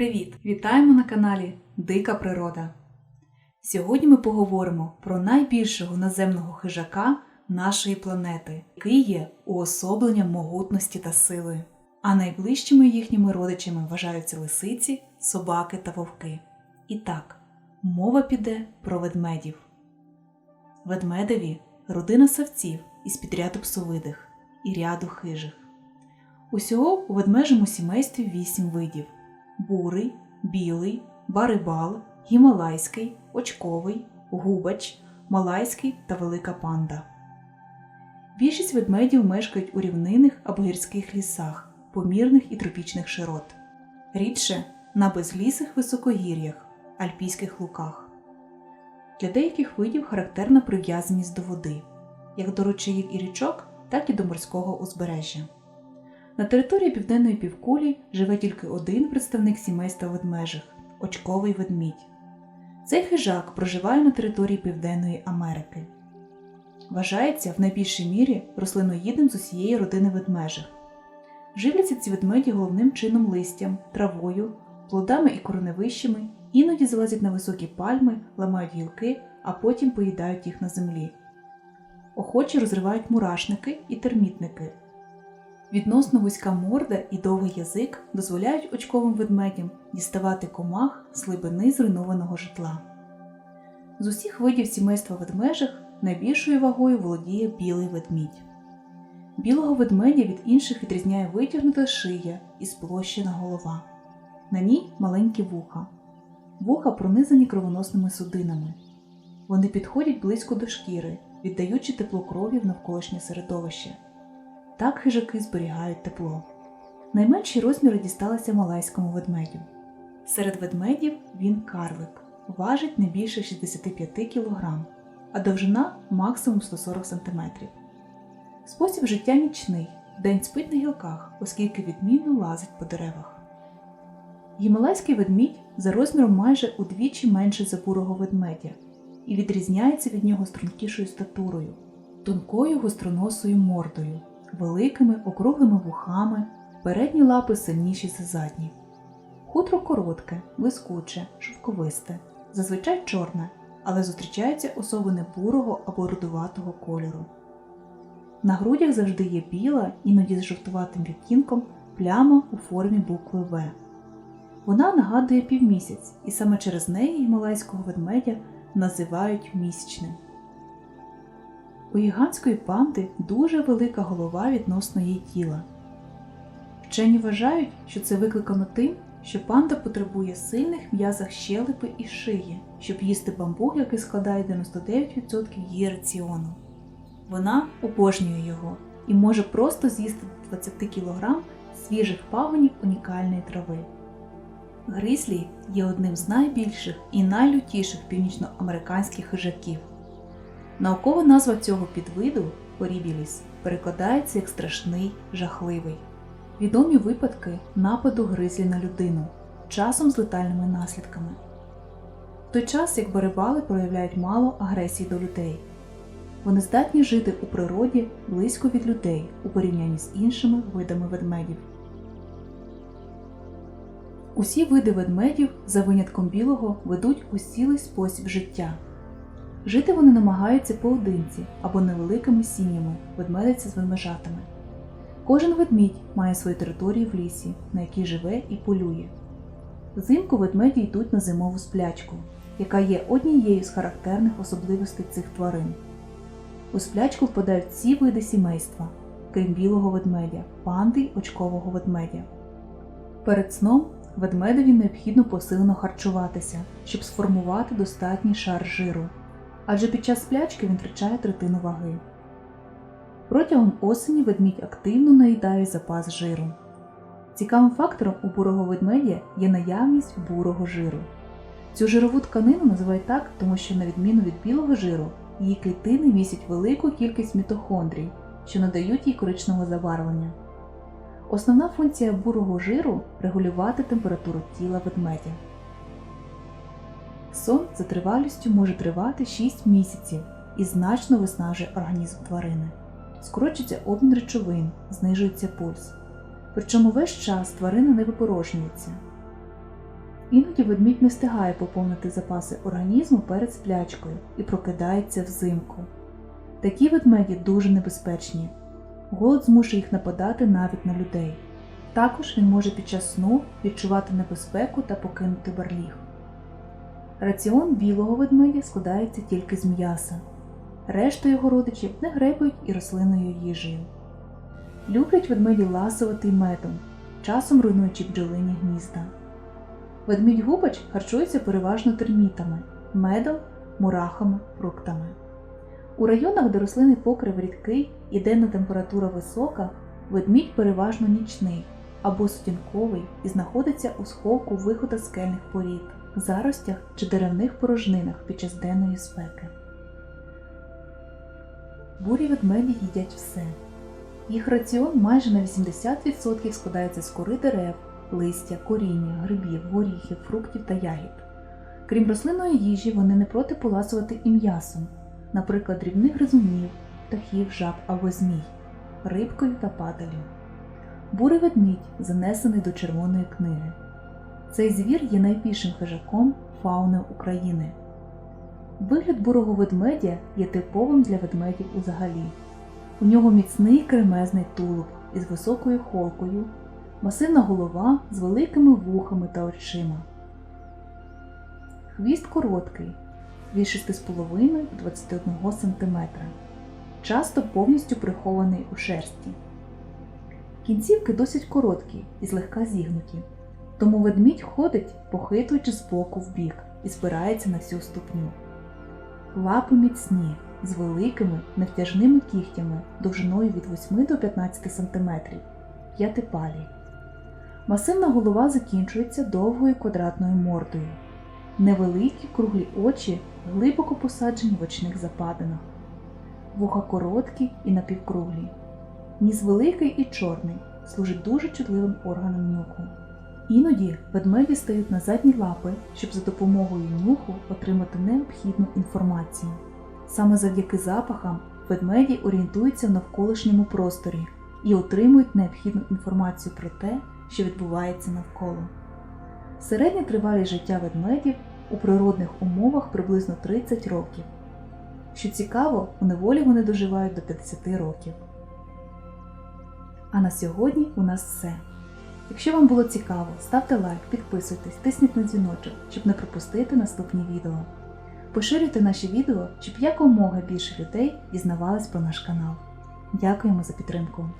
Привіт! Вітаємо на каналі Дика Природа. Сьогодні ми поговоримо про найбільшого наземного хижака нашої планети, який є уособленням могутності та сили. А найближчими їхніми родичами вважаються лисиці, собаки та вовки. І так, мова піде про ведмедів. Ведмедеві родина савців із підряду псовидих і ряду хижих. Усього у ведмежому сімействі вісім видів: бурий, білий, барибал, гімалайський, очковий, губач, малайський та велика панда. Більшість ведмедів мешкають у рівнинних або гірських лісах, помірних і тропічних широт, рідше на безлісих високогір'ях, альпійських луках. Для деяких видів характерна прив'язаність до води, як до ручаїв і річок, так і до морського узбережжя. На території південної півкулі живе тільки один представник сімейства ведмежих очковий ведмідь. Цей хижак проживає на території Південної Америки. Вважається в найбільшій мірі рослиноїдним з усієї родини ведмежих. Живляться ці ведмеді головним чином листям, травою, плодами і кореневищами, іноді залазять на високі пальми, ламають гілки, а потім поїдають їх на землі. Охочі розривають мурашники і термітники. Відносно вузька морда і довгий язик дозволяють очковим ведмедям діставати комах з глибини зруйнованого житла. З усіх видів сімейства ведмежих найбільшою вагою володіє білий ведмідь. Білого ведмедя від інших відрізняє витягнута шия і сплощена голова. На ній маленькі вуха. Вуха пронизані кровоносними судинами. Вони підходять близько до шкіри, віддаючи тепло крові в навколишнє середовище. Так хижаки зберігають тепло. Найменші розміри дісталися малайському ведмедю. Серед ведмедів він карлик, важить не більше 65 кг, а довжина максимум 140 см. Спосіб життя нічний, день спить на гілках, оскільки відмінно лазить по деревах. Гімалайський ведмідь за розміром майже удвічі менше за бурого ведмедя і відрізняється від нього стрункішою статурою, тонкою гостроносою мордою великими округлими вухами, передні лапи сильніші за задні. Хутро коротке, блискуче, шовковисте, зазвичай чорне, але зустрічаються особини бурого або рудуватого кольору. На грудях завжди є біла, іноді з жовтуватим відтінком, пляма у формі букви В. Вона нагадує півмісяць, і саме через неї гімалайського ведмедя називають місячним. У гігантської панди дуже велика голова відносно її тіла. Вчені вважають, що це викликано тим, що панда потребує сильних м'язах щелепи і шиї, щоб їсти бамбук, який складає 99% її раціону. Вона обожнює його і може просто з'їсти 20 кг свіжих пагонів унікальної трави. Гризлі є одним з найбільших і найлютіших північноамериканських хижаків. Наукова назва цього підвиду порібіліс перекладається як страшний, жахливий. Відомі випадки нападу гризлі на людину, часом з летальними наслідками. В той час як барибали проявляють мало агресії до людей. Вони здатні жити у природі близько від людей у порівнянні з іншими видами ведмедів. Усі види ведмедів, за винятком білого, ведуть усілий спосіб життя. Жити вони намагаються поодинці або невеликими сім'ями, ведмедиця з ведмежатами. Кожен ведмідь має свою територію в лісі, на якій живе і полює. Взимку ведмеді йдуть на зимову сплячку, яка є однією з характерних особливостей цих тварин. У сплячку впадають всі види сімейства, крім білого ведмедя, панди й очкового ведмедя. Перед сном ведмедеві необхідно посилено харчуватися, щоб сформувати достатній шар жиру адже під час сплячки він втрачає третину ваги. Протягом осені ведмідь активно наїдає запас жиру. Цікавим фактором у бурого ведмедя є наявність бурого жиру. Цю жирову тканину називають так, тому що, на відміну від білого жиру, її клітини містять велику кількість мітохондрій, що надають їй коричневого забарвлення. Основна функція бурого жиру регулювати температуру тіла ведмедя. Сон за тривалістю може тривати 6 місяців і значно виснажує організм тварини. Скорочується обмін речовин, знижується пульс. Причому весь час тварина не випорожнюється. Іноді ведмідь не встигає поповнити запаси організму перед сплячкою і прокидається взимку. Такі ведмеді дуже небезпечні. Голод змушує їх нападати навіть на людей. Також він може під час сну відчувати небезпеку та покинути барліг. Раціон білого ведмедя складається тільки з м'яса. Решта його родичів не гребують і рослинною їжею. Люблять ведмеді ласувати медом, часом руйнуючи бджолині гнізда. Ведмідь губач харчується переважно термітами, медом, мурахами, фруктами. У районах, де рослинний покрив рідкий і денна температура висока, ведмідь переважно нічний або сутінковий і знаходиться у сховку виходу скельних порід, заростях чи деревних порожнинах під час денної спеки. Бурі ведмеді їдять все. Їх раціон майже на 80% складається з кори дерев, листя, коріння, грибів, горіхів, фруктів та ягід. Крім рослинної їжі, вони не проти поласувати і м'ясом, наприклад, дрібних гризунів, птахів, жаб або змій, рибкою та падалю. Бурий ведмідь занесений до Червоної книги. Цей звір є найбільшим хижаком фауни України. Вигляд бурого ведмедя є типовим для ведмедів узагалі. У нього міцний кремезний тулуб із високою холкою, масивна голова з великими вухами та очима. Хвіст короткий від 6,5 до 21 см, часто повністю прихований у шерсті. Кінцівки досить короткі і злегка зігнуті, тому ведмідь ходить, похитуючи з боку в бік і спирається на всю ступню. Лапи міцні, з великими невтяжними кігтями довжиною від 8 до 15 см, п'ятипалі. Масивна голова закінчується довгою квадратною мордою. Невеликі круглі очі глибоко посаджені в очних западинах. Вуха короткі і напівкруглі. Ніс великий і чорний, служить дуже чутливим органом нюху. Іноді ведмеді стають на задні лапи, щоб за допомогою нюху отримати необхідну інформацію. Саме завдяки запахам ведмеді орієнтуються в навколишньому просторі і отримують необхідну інформацію про те, що відбувається навколо. Середня тривалість життя ведмедів у природних умовах приблизно 30 років. Що цікаво, у неволі вони доживають до 50 років. А на сьогодні у нас все. Якщо вам було цікаво, ставте лайк, підписуйтесь, тисніть на дзвіночок, щоб не пропустити наступні відео. Поширюйте наші відео, щоб якомога більше людей дізнавались про наш канал. Дякуємо за підтримку!